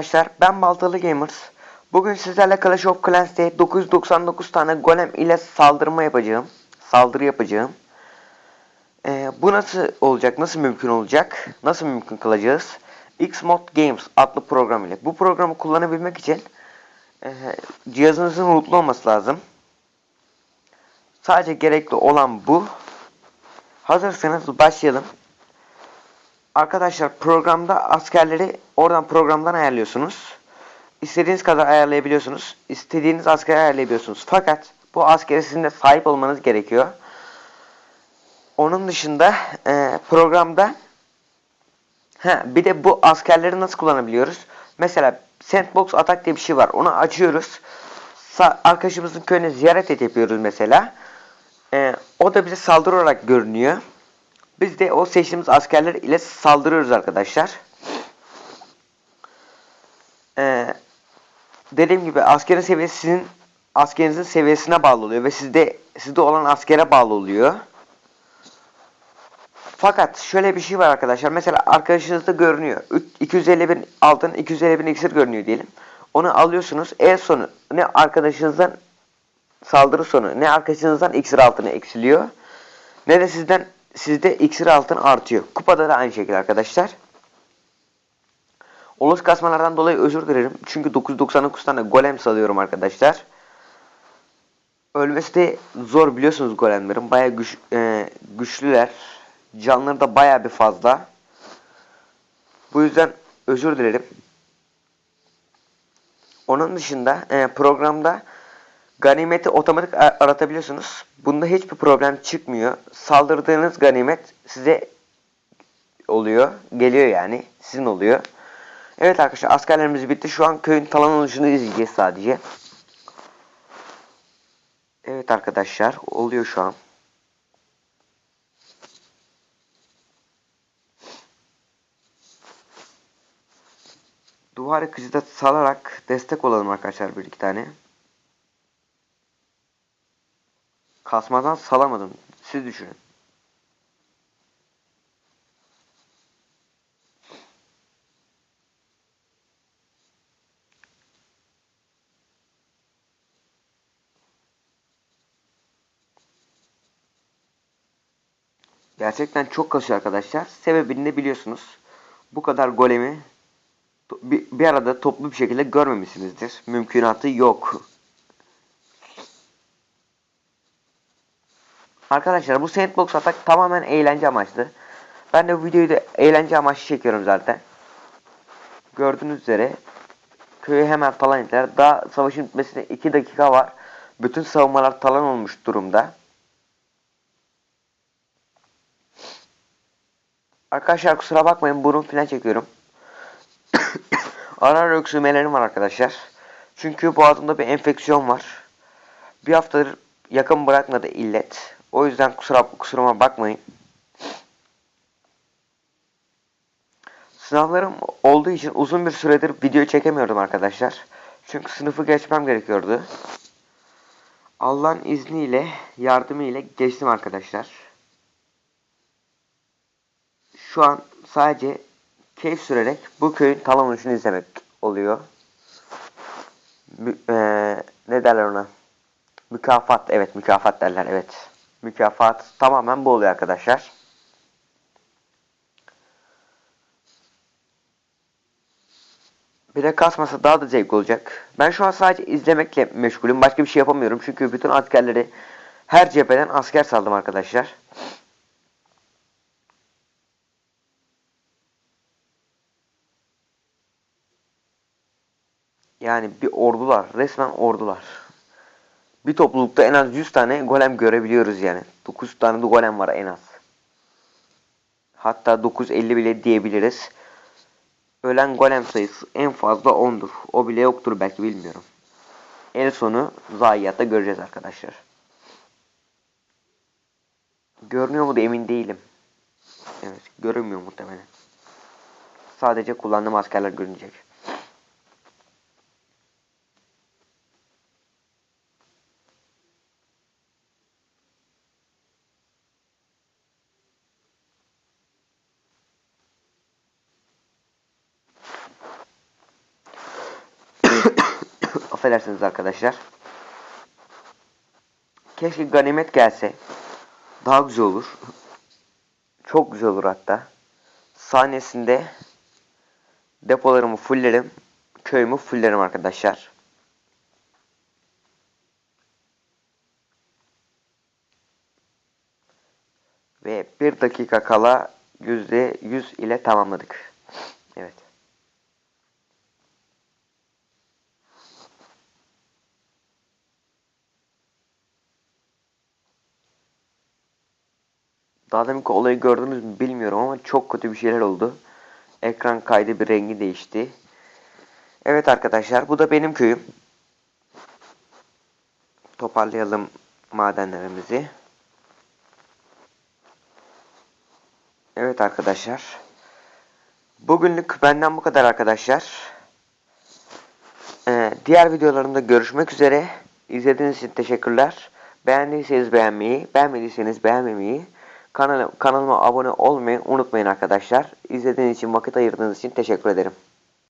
Arkadaşlar ben Baltalı Gamers. Bugün sizlerle Clash of Clans'te 999 tane golem ile saldırma yapacağım. Saldırı yapacağım. Ee, bu nasıl olacak? Nasıl mümkün olacak? Nasıl mümkün kılacağız? Xmod Games adlı program ile. Bu programı kullanabilmek için e, cihazınızın rootlu olması lazım. Sadece gerekli olan bu. Hazırsanız başlayalım. Arkadaşlar programda askerleri oradan programdan ayarlıyorsunuz. İstediğiniz kadar ayarlayabiliyorsunuz. İstediğiniz askeri ayarlayabiliyorsunuz. Fakat bu askere sizin de sahip olmanız gerekiyor. Onun dışında e, programda ha, bir de bu askerleri nasıl kullanabiliyoruz? Mesela Sandbox Attack diye bir şey var. Onu açıyoruz. Sa arkadaşımızın köyüne ziyaret et yapıyoruz mesela. E, o da bize saldırı olarak görünüyor. Biz de o seçtiğimiz askerler ile saldırıyoruz arkadaşlar. Ee, dediğim gibi askerin seviyesi sizin askerinizin seviyesine bağlı oluyor ve sizde sizde olan askere bağlı oluyor. Fakat şöyle bir şey var arkadaşlar. Mesela arkadaşınızda görünüyor. 250 bin altın, 250 bin iksir görünüyor diyelim. Onu alıyorsunuz. En sonu ne arkadaşınızdan saldırı sonu ne arkadaşınızdan iksir altını eksiliyor. Ne de sizden sizde iksir altın artıyor. Kupada da aynı şekilde arkadaşlar. Olus kasmalardan dolayı özür dilerim. Çünkü 999 tane golem salıyorum arkadaşlar. Ölmesi de zor biliyorsunuz golemlerin. Baya güç, e, güçlüler. Canları da baya bir fazla. Bu yüzden özür dilerim. Onun dışında e, programda Ganimeti otomatik aratabiliyorsunuz. Bunda hiçbir problem çıkmıyor. Saldırdığınız ganimet size oluyor. Geliyor yani. Sizin oluyor. Evet arkadaşlar askerlerimiz bitti. Şu an köyün talan oluşunu izleyeceğiz sadece. Evet arkadaşlar oluyor şu an. Duvar kızı da salarak destek olalım arkadaşlar bir iki tane. Kasmadan salamadım. Siz düşünün. Gerçekten çok kasıyor arkadaşlar. Sebebini de biliyorsunuz. Bu kadar golemi bir, bir arada toplu bir şekilde görmemişsinizdir. Mümkünatı yok. Arkadaşlar bu sandbox atak tamamen eğlence amaçlı. Ben de bu videoyu da eğlence amaçlı çekiyorum zaten. Gördüğünüz üzere köyü hemen talan ettiler. Daha savaşın bitmesine 2 dakika var. Bütün savunmalar talan olmuş durumda. Arkadaşlar kusura bakmayın burun falan çekiyorum. ara öksürmelerim var arkadaşlar. Çünkü boğazımda bir enfeksiyon var. Bir haftadır yakın bırakmadı illet. O yüzden kusura, kusuruma bakmayın. Sınavlarım olduğu için uzun bir süredir video çekemiyordum arkadaşlar. Çünkü sınıfı geçmem gerekiyordu. Allah'ın izniyle, yardımıyla geçtim arkadaşlar. Şu an sadece keyif sürerek bu köyün talan oluşunu izlemek oluyor. Ee, ne derler ona? Mükafat, evet mükafat derler, evet mükafat tamamen bu oluyor arkadaşlar. Bir de kasmasa daha da zevk olacak. Ben şu an sadece izlemekle meşgulüm. Başka bir şey yapamıyorum. Çünkü bütün askerleri her cepheden asker saldım arkadaşlar. Yani bir ordular. Resmen ordular. Bir toplulukta en az 100 tane golem görebiliyoruz yani. 9 tane de golem var en az. Hatta 950 bile diyebiliriz. Ölen golem sayısı en fazla 10'dur. O bile yoktur belki bilmiyorum. En sonu zayiatta göreceğiz arkadaşlar. Görünüyor mu da emin değilim. Evet görünmüyor muhtemelen. Sadece kullandığım askerler görünecek. Affedersiniz arkadaşlar. Keşke ganimet gelse. Daha güzel olur. Çok güzel olur hatta. Sahnesinde depolarımı fullerim. Köyümü fullerim arkadaşlar. Ve bir dakika kala %100 ile tamamladık. Evet. Daha deminki olayı gördünüz mü bilmiyorum ama çok kötü bir şeyler oldu. Ekran kaydı bir rengi değişti. Evet arkadaşlar bu da benim köyüm. Toparlayalım madenlerimizi. Evet arkadaşlar. Bugünlük benden bu kadar arkadaşlar. Ee, diğer videolarımda görüşmek üzere. İzlediğiniz için teşekkürler. Beğendiyseniz beğenmeyi, beğenmediyseniz beğenmemeyi, kanala, kanalıma abone olmayı unutmayın arkadaşlar. İzlediğiniz için, vakit ayırdığınız için teşekkür ederim.